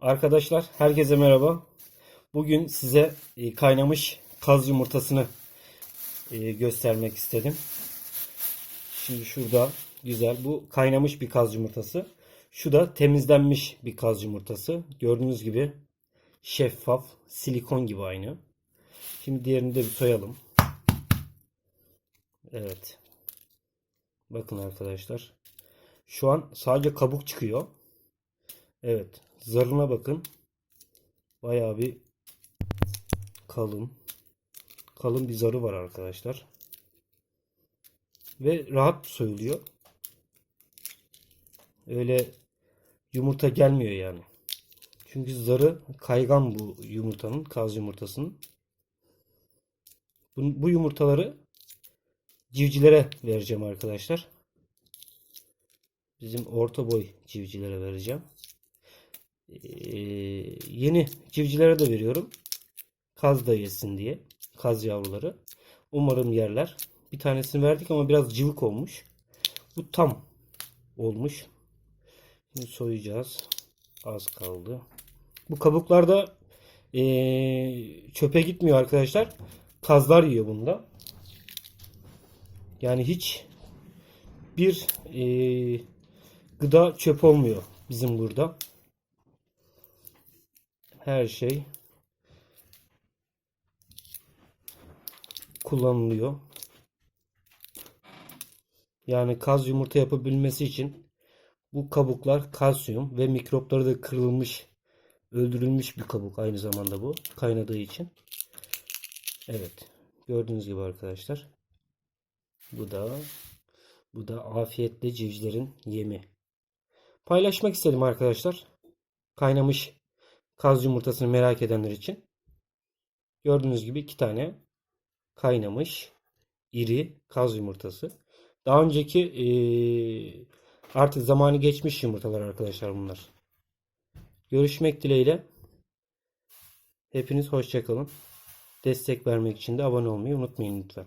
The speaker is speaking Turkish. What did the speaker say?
Arkadaşlar herkese merhaba. Bugün size e, kaynamış kaz yumurtasını e, göstermek istedim. Şimdi şurada güzel bu kaynamış bir kaz yumurtası. Şu da temizlenmiş bir kaz yumurtası. Gördüğünüz gibi şeffaf, silikon gibi aynı. Şimdi diğerini de bir soyalım. Evet. Bakın arkadaşlar. Şu an sadece kabuk çıkıyor. Evet. Zarına bakın. Bayağı bir kalın. Kalın bir zarı var arkadaşlar. Ve rahat soyuluyor. Öyle yumurta gelmiyor yani. Çünkü zarı kaygan bu yumurtanın, kaz yumurtasının. Bu, bu yumurtaları civcilere vereceğim arkadaşlar. Bizim orta boy civcilere vereceğim. Ee, yeni civcilere de veriyorum. Kaz da yesin diye. Kaz yavruları. Umarım yerler. Bir tanesini verdik ama biraz cıvık olmuş. Bu tam olmuş. Şimdi soyacağız. Az kaldı. Bu kabuklar da ee, çöpe gitmiyor arkadaşlar. Kazlar yiyor bunda. Yani hiç bir ee, gıda çöp olmuyor bizim burada. Her şey kullanılıyor. Yani kaz yumurta yapabilmesi için bu kabuklar kalsiyum ve mikropları da kırılmış, öldürülmüş bir kabuk aynı zamanda bu kaynadığı için. Evet. Gördüğünüz gibi arkadaşlar. Bu da bu da afiyetle civcivlerin yemi. Paylaşmak istedim arkadaşlar. Kaynamış kaz yumurtasını merak edenler için. Gördüğünüz gibi iki tane kaynamış iri kaz yumurtası. Daha önceki eee, artık zamanı geçmiş yumurtalar arkadaşlar bunlar. Görüşmek dileğiyle. Hepiniz hoşçakalın. Destek vermek için de abone olmayı unutmayın lütfen.